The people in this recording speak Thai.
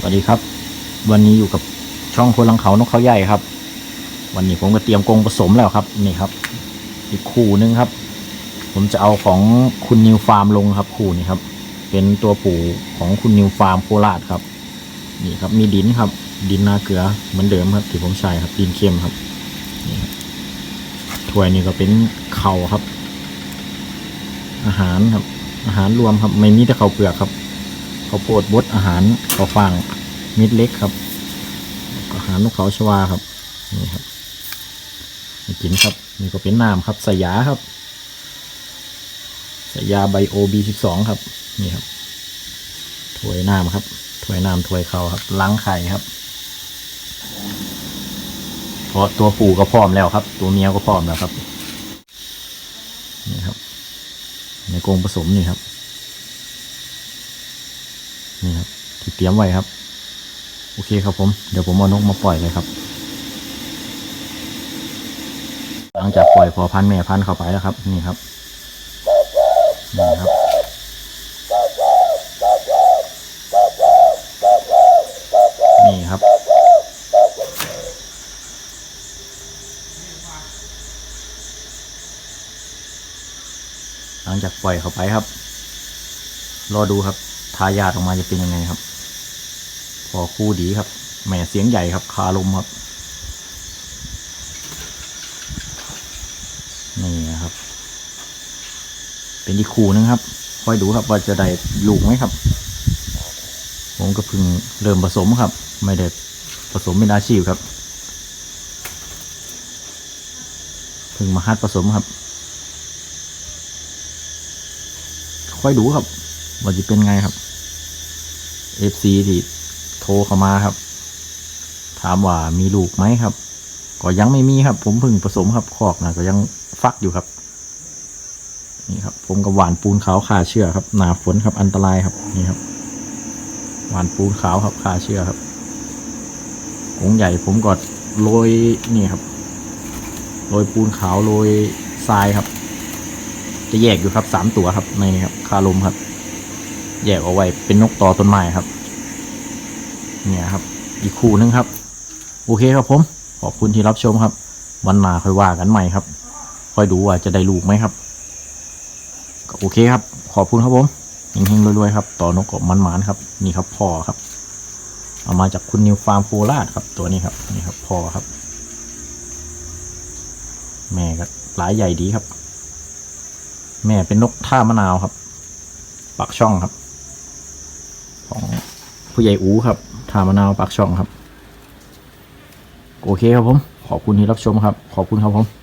สวัสดีครับ วันนี้อยู่กับช่องคนลังเขานกเขาใหญ่ครับ วันนี้ผมก็เตรียมกรงผสมแล้วครับนี่ครับ อีกคู่นึงครับ ผมจะเอาของคุณนิวฟาร์มลงครับคู่นี้ครับ เป็นตัวปู่ของคุณนิวฟาร์มโคราชครับ นี่ครับมีดินครับ ดินนาเกลือเหมือนเดิมครับที่ผมใช้ครับดินเค็มครับนี่ครับถ้วยนี้ก็เป็นเข่าครับ อาหารครับ อาหารรวมครับ ไม่มีแต่ข้าเปลือกครับ ข้าวโพดบดอาหารข้าวฟางมิดเล็กครับอาหารนกเขาชวาครับนี่ครับนี่กินครับนี่ก็เป็นน้ำครับสยาครับสยาไบโอบีสิบสองครับนี่ครับถ้วยน้ำครับถ้วยน้ำถ้วยเขาครับล้างไข่ครับเพราะตัวปู่ก็พร้อมแล้วครับ ตัวเมียก็พร้อมแล้วครับนี่ครับ ในกรงผสมนี่ครับ นี่ครับที่เตรียมไว้ครับ โอเคครับผม เดี๋ยวผมเอานกมาปล่อยเลยครับ หลังจากปล่อยพอพันแม่พันเข้าไปแล้วครับ นี่ครับนี่ครับนี่ครับ หลังจากปล่อยเข้าไปครับ รอดูครับ ทายาทออกมาจะเป็นยังไงครับ พอคู่ดีครับ แหม่เสียงใหญ่ครับ คาลมครับ นี่นะครับ เป็นอีกคู่นึงครับค่อยดูครับว่าจะได้ลูกไหมครับ ผมก็เพิ่งเริ่มผสมครับ ไม่ได้ผสมเป็นอาชีพครับเพิ่งมาฮัดผสมครับ ค่อยดูครับ ว่าจะเป็นไงครับ FC ที่โทรเข้ามาครับ ถามว่ามีลูกไหมครับ ก็ยังไม่มีครับ ผมเพิ่งผสมครับคอกนะก็ยังฟักอยู่ครับ นี่ครับ ผมกับหวานปูนขาวขาเชื่อครับ หนาฝนครับอันตรายครับนี่ครับ หวานปูนขาวครับขาเชื่อครับกรงใหญ่ผมก็โรยนี่ครับโรยปูนขาวโรยทรายครับ จะแยกอยู่ครับสามตัวครับในนี้ครับคาลมครับ แยกเอาไว้เป็นนกต่อต้นไม้ครับ เนี่ยครับ อีกคู่นึงครับ โอเคครับผม ขอบคุณที่รับชมครับ วันหน้าค่อยว่ากันใหม่ครับ ค่อยดูว่าจะได้ลูกไหมครับโอเคครับ ขอบคุณครับผมเฮงๆรวยๆครับ ต่อนกกบมันๆครับ นี่ครับพ่อครับ เอามาจากคุณนิวฟาร์มโคราชครับ ตัวนี้ครับ นี่ครับพ่อครับ แม่ก็หลายใหญ่ดีครับ แม่เป็นนกท่ามะนาวครับปากช่องครับ ผู้ใหญ่อูครับถามะนาวปากช่องครับ โอเคครับผม ขอบคุณที่รับชมครับ ขอบคุณครับผม